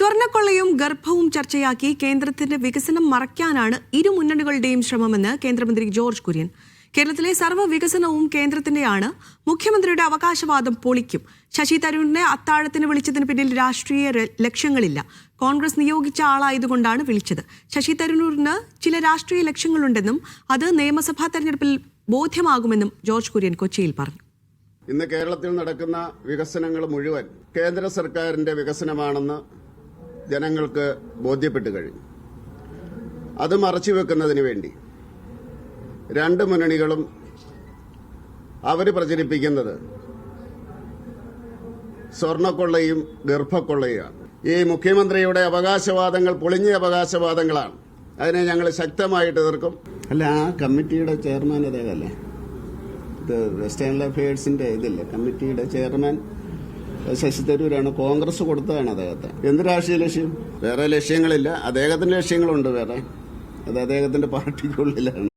സ്വർണക്കൊള്ളയും ഗർഭവും ചർച്ചയാക്കി കേന്ദ്രത്തിന്റെ വികസനം മറയ്ക്കാനാണ് ഇരു മുന്നണികളുടെയും ശ്രമമെന്ന് കേന്ദ്രമന്ത്രി ജോർജ് കുര്യൻ. കേരളത്തിലെ സർവ വികസനവും കേന്ദ്രത്തിന്റെയാണ്. മുഖ്യമന്ത്രിയുടെ അവകാശവാദം പൊളിക്കും. ശശി തരൂരിനെ അത്താഴത്തിന് വിളിച്ചതിന് പിന്നിൽ രാഷ്ട്രീയ ലക്ഷ്യങ്ങളില്ല. കോൺഗ്രസ് നിയോഗിച്ച ആളായതുകൊണ്ടാണ് വിളിച്ചത്. ശശി തരൂരിന് ചില രാഷ്ട്രീയ ലക്ഷ്യങ്ങളുണ്ടെന്നും അത് നിയമസഭാ തെരഞ്ഞെടുപ്പിൽ ബോധ്യമാകുമെന്നും ജോർജ് കുര്യൻ കൊച്ചിയിൽ പറഞ്ഞു. ഇന്ന് കേരളത്തിൽ നടക്കുന്ന വികസനങ്ങൾ മുഴുവൻ കേന്ദ്ര സർക്കാരിന്റെ വികസനമാണെന്ന് ജനങ്ങൾക്ക് ബോധ്യപ്പെട്ടു കഴിഞ്ഞു. അത് മറച്ചുവെക്കുന്നതിന് വേണ്ടി രണ്ട് മുന്നണികളും അവർ പ്രചരിപ്പിക്കുന്നത് സ്വർണക്കൊള്ളയും ഗർഭക്കൊള്ളയുമാണ്. ഈ മുഖ്യമന്ത്രിയുടെ അവകാശവാദങ്ങൾ പൊളിഞ്ഞ അവകാശവാദങ്ങളാണ്. അതിനെ ഞങ്ങൾ ശക്തമായിട്ട് എതിർക്കും. അല്ല ആ കമ്മിറ്റിയുടെ ചെയർമാൻ അതേതല്ലേ ഇത് വെസ്റ്റേൺ അഫയേഴ്സിന്റെ ഇതില്ലേ? കമ്മിറ്റിയുടെ ചെയർമാൻ ശശി തരൂരാണ് കോൺഗ്രസ് കൊടുത്തതാണ് അദ്ദേഹത്തെ. എന്ത് രാഷ്ട്രീയ ലക്ഷ്യം? വേറെ ലക്ഷ്യങ്ങളില്ല. അദ്ദേഹത്തിന്റെ ലക്ഷ്യങ്ങളുണ്ട് വേറെ. അത് അദ്ദേഹത്തിന്റെ പാർട്ടിക്കുള്ളിലാണ്.